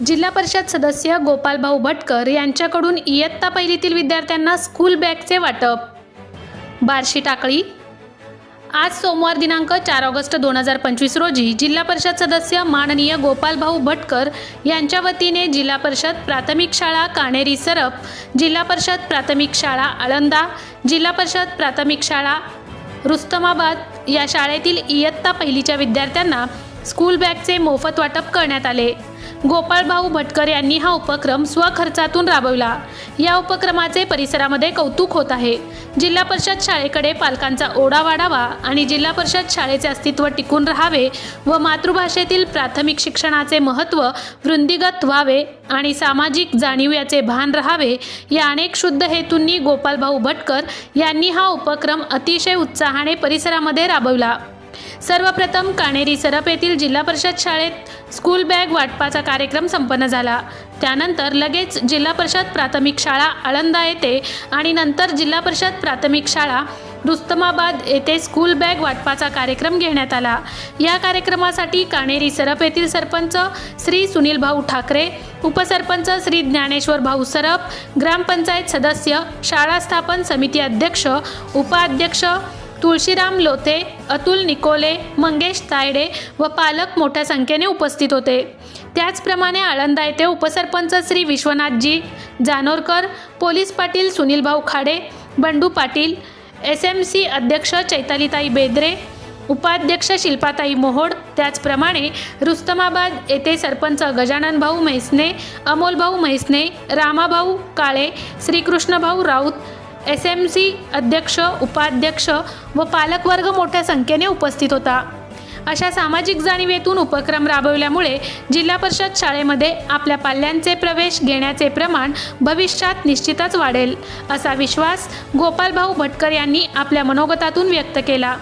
जिल्हा परिषद सदस्य गोपालभाऊ भटकर यांच्याकडून इयत्ता पहिलीतील विद्यार्थ्यांना स्कूल बॅगचे वाटप. बार्शी टाकळी. आज सोमवार दिनांक चार ऑगस्ट दोन हजार पंचवीस रोजी जिल्हा परिषद सदस्य माननीय गोपालभाऊ भटकर यांच्या वतीने जिल्हा परिषद प्राथमिक शाळा काणेरी सरप जिल्हा परिषद प्राथमिक शाळा आळंदा जिल्हा परिषद प्राथमिक शाळा रुस्तमाबाद या शाळेतील इयत्ता पहिलीच्या विद्यार्थ्यांना स्कूल बॅगचे मोफत वाटप करण्यात आले. गोपाळभाऊ भटकर यांनी हा उपक्रम स्वखर्चातून राबवला. या उपक्रमाचे परिसरामध्ये कौतुक होत आहे. जिल्हा परिषद शाळेकडे पालकांचा ओढा वाढावा आणि जिल्हा परिषद शाळेचे अस्तित्व टिकून राहावे व मातृभाषेतील प्राथमिक शिक्षणाचे महत्त्व वृंदीगत व्हावे आणि सामाजिक जाणीव याचे भान राहावे या अनेक शुद्ध हेतूंनी गोपालभाऊ भटकर यांनी हा उपक्रम अतिशय उत्साहाने परिसरामध्ये राबवला. सर्वप्रथम काणेरी सरप येथील जिल्हा परिषद शाळेत स्कूल बॅग वाटपाचा कार्यक्रम संपन्न झाला. त्यानंतर लगेच जिल्हा परिषद प्राथमिक शाळा आळंदा येथे आणि नंतर जिल्हा परिषद प्राथमिक शाळा रुस्तमाबाद येथे स्कूल बॅग वाटपाचा कार्यक्रम घेण्यात आला. या कार्यक्रमासाठी काणेरी सरप येथील सरपंच श्री सुनील भाऊ ठाकरे उपसरपंच श्री ज्ञानेश्वर भाऊ सरप ग्रामपंचायत सदस्य शाळा स्थापन समिती अध्यक्ष उपाध्यक्ष तुळशीराम लोथे अतुल निकोले मंगेश तायडे व पालक मोठ्या संख्येने उपस्थित होते. त्याचप्रमाणे आळंदा येथे उपसरपंच Shri Vishwanathji Janorkar police Patil सुनीलभाऊ Khade Bandu Patil S M C अध्यक्ष चैतालीताई बेद्रे उपाध्यक्ष शिल्पाताई मोहोड त्याचप्रमाणे रुस्तमाबाद येथे सरपंच गजानन भाऊ म्हैसने अमोलभाऊ म्हैसने रामाभाऊ काळे श्रीकृष्णभाऊ राऊत एस एम सी अध्यक्ष उपाध्यक्ष व पालकवर्ग मोठ्या संख्येने उपस्थित होता. अशा सामाजिक जाणीवेतून उपक्रम राबवल्यामुळे जिल्हा परिषद शाळेमध्ये आपल्या पाल्यांचे प्रवेश घेण्याचे प्रमाण भविष्यात निश्चितच वाढेल असा विश्वास गोपालभाऊ भटकर यांनी आपल्या मनोगतातून व्यक्त केला.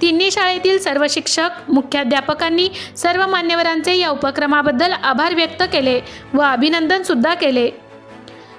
तिन्ही शाळेतील सर्व शिक्षक मुख्याध्यापकांनी सर्व मान्यवरांचे या उपक्रमाबद्दल आभार व्यक्त केले व अभिनंदनसुद्धा केले.